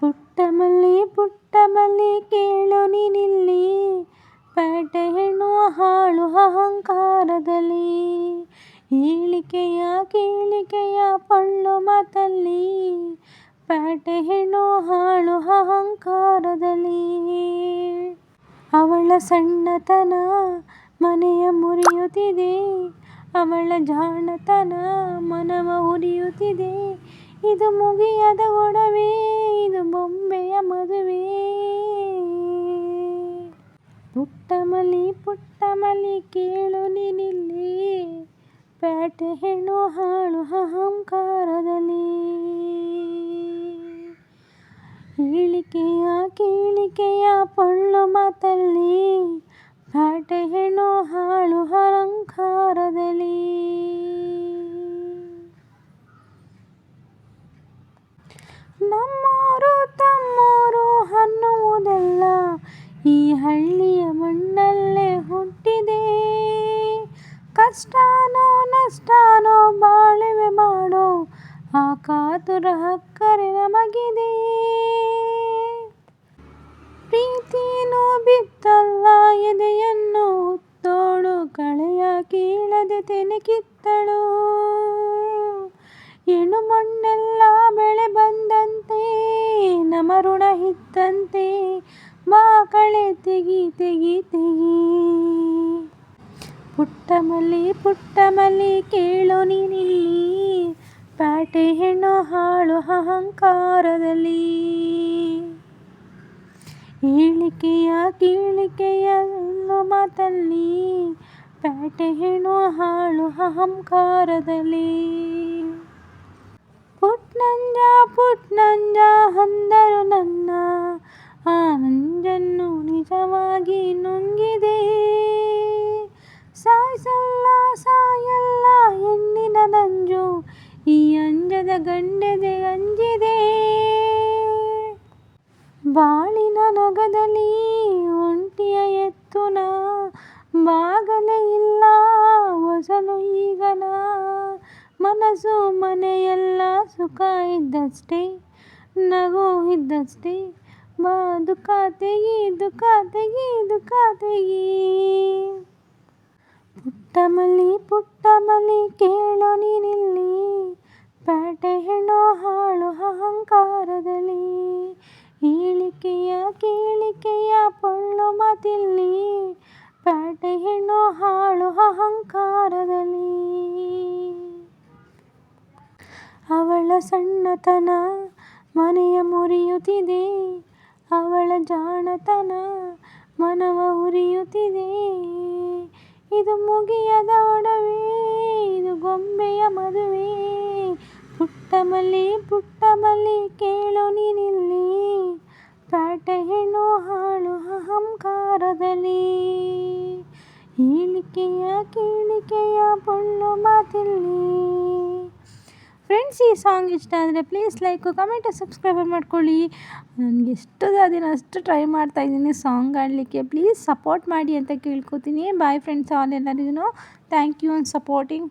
ಪುಟ್ಟ ಮಲ್ಲಿ ಪುಟ್ಟ ಮಲ್ಲಿ ಕೇಳು ನೀನಿಲ್ಲಿ. ಪೇಟೆ ಹೆಣ್ಣು ಹಾಳು ಅಹಂಕಾರದಲ್ಲಿ. ಹೇಳಿಕೆಯ ಕೇಳಿಕೆಯ ಪಳ್ಳು ಮಾತಲ್ಲಿ. ಪೇಟೆ ಹೆಣ್ಣು ಹಾಳು ಅಹಂಕಾರದಲ್ಲಿ. ಅವಳ ಸಣ್ಣತನ ಮನೆಯ ಮುರಿಯುತ್ತಿದೆ. ಅವಳ ಜಾಣತನ ಮನವ ಉರಿಯುತ್ತಿದೆ. ಇದು ಮುಗಿಯದ ಒಡವೆ. ಇದು ಬೊಂಬೆಯ ಮದುವೆ ಪುಟ್ಟಮಲಿ ಪುಟ್ಟಮಲಿ ಕೇಳು ನೀನಿಲ್ಲಿ ಪ್ಯಾಟೆ ಹೆಣ್ಣು ಹಾಳು ಅಹಂಕಾರದಲ್ಲಿ ಇಳಿಕೆಯ ಕೇಳಿಕೆಯ ಪಳ್ಳು ಮಾತಲ್ಲಿ ಪ್ಯಾಟೆ ಹೆಣ್ಣು ಹಾಳು ಅಹಂಕಾರದಲ್ಲಿ ನಮ್ಮೋರು ಈ ಹಳ್ಳಿಯ ಮಣ್ಣಲ್ಲೇ ಹುಟ್ಟಿದೆ. ಕಷ್ಟನೋ ನಷ್ಟನೋ ಬಾಳುವೆ ಮಾಡೋ ಆ ಕಾತುರ ಹಕ್ಕರೆ ನಮಗಿದೆ. ಪ್ರೀತಿನೂ ಬಿತ್ತಲ್ಲ, ಎದೆಯನ್ನು ಹುತ್ತೋಳು ಕಳೆಯ ಕೀಳದೆ ತೆನೆ ಕಿತ್ತಳು. ಎಣ್ಣು ಮಣ್ಣೆಲ್ಲ ಬೆಳೆ ಬಂದಂತೆ ನಮ ಋಣ ಇದ್ದಂತೆ ಬಾ ಕಳೆ ತೆಗಿ ತೆಗಿ ತೆಗಿ. ಪುಟ್ಟ ಮಲ್ಲಿ ಪುಟ್ಟ ಮಲ್ಲಿ, ಕೇಳು ನೀನಿಲ್ಲಿ ಪ್ಯಾಟೆ, ಹೆಣ್ಣು, ಹಾಳು, ಅಹಂಕಾರದಲ್ಲಿ. ಹೇಳಿಕೆಯ ಕೀಳಿಕೆಯ ಮಾತಲ್ಲಿ. ಪ್ಯಾಟೆ, ಹೆಣ್ಣು, ಹಾಳು, ಅಹಂಕಾರದಲ್ಲಿ. ಪುಟ್ನಂಜ ಪುಟ್ನಂಜ, ಅಂದರು ಸಾಯಿಸಲ್ಲ, ಸಾಯಲ್ಲ ಹೆಣ್ಣಿನ ನಂಜು, ಈ ಅಂಜದ ಗಂಡೆದೆ ಅಂಜಿದೆ. ಬಾಳಿನ ನಗದಲ್ಲಿ ಒಂಟಿಯ ಎತ್ತುನ, ಬಾಗಲೇ ಇಲ್ಲ ಹೊಸಲು ಈಗನ. ಮನಸ್ಸು ಮನೆಯೆಲ್ಲ ಸುಖ ಇದ್ದಷ್ಟೇ, ನಗು ಇದ್ದಷ್ಟೇ, ಬಾ ದುಃಖ ತೆಗಿ ದುಃಖ ತೆಗಿ ದುಃಖ ತೆಗಿ. ಪುಟ್ಟ ಮಲ್ಲಿ ಪುಟ್ಟ ಮಲ್ಲಿ ಕೇಳು ನೀನಿಲ್ಲಿ. ಪೇಟೆ ಹೆಣ್ಣು ಹಾಳು ಅಹಂಕಾರದಲ್ಲಿ. ಈಳಿಕೆಯ ಕೇಳಿಕೆಯ ಪೊಳ್ಳು ಮತಿಲ್ಲಿ. ಪೇಟೆ ಹೆಣ್ಣು ಹಾಳು ಅಹಂಕಾರದಲ್ಲಿ. ಅವಳ ಸಣ್ಣತನ ಮನೆಯ ಮುರಿಯುತ್ತಿದೆ. ಅವಳ ಜಾಣತನ ಮನವ ಉರಿಯುತ್ತಿದೆ. ಇದು ಮುಗಿಯದ ಒಡವೆ, ಇದು ಗೊಂಬೆಯ ಮದುವೆ. ಪುಟ್ಟ ಮಲ್ಲಿ ಪುಟ್ಟ ಮಲ್ಲಿ, ಕೇಳು ನೀನಿಲ್ಲಿ. ಪ್ಯಾಟೆ, ಹೆಣ್ಣು, ಹಾಳು, ಅಹಂಕಾರದಲ್ಲಿ. ಹೇಳಿಕೆಯ, ಕೇಳಿಕೆಯ, ಪೊಳ್ಳು ಮಾತಿಲ್ಲಿ. ಫ್ರೆಂಡ್ಸ್, ಈ ಸಾಂಗ್ ಇಷ್ಟ ಆದರೆ ಪ್ಲೀಸ್ ಲೈಕು ಕಮೆಂಟು ಸಬ್ಸ್ಕ್ರೈಬ್ ಮಾಡ್ಕೊಳ್ಳಿ. ನನಗೆ ಎಷ್ಟು ದಿನ ಅಷ್ಟು ಟ್ರೈ ಮಾಡ್ತಾ ಇದ್ದೀನಿ ಸಾಂಗ್ ಆಡಲಿಕ್ಕೆ ಪ್ಲೀಸ್ ಸಪೋರ್ಟ್ ಮಾಡಿ ಅಂತ ಕೇಳ್ಕೊತೀನಿ. ಬಾಯ್ ಫ್ರೆಂಡ್ಸ್ ಆಲ್ ಎಲ್ಲರಿಗೂ. Thank you on supporting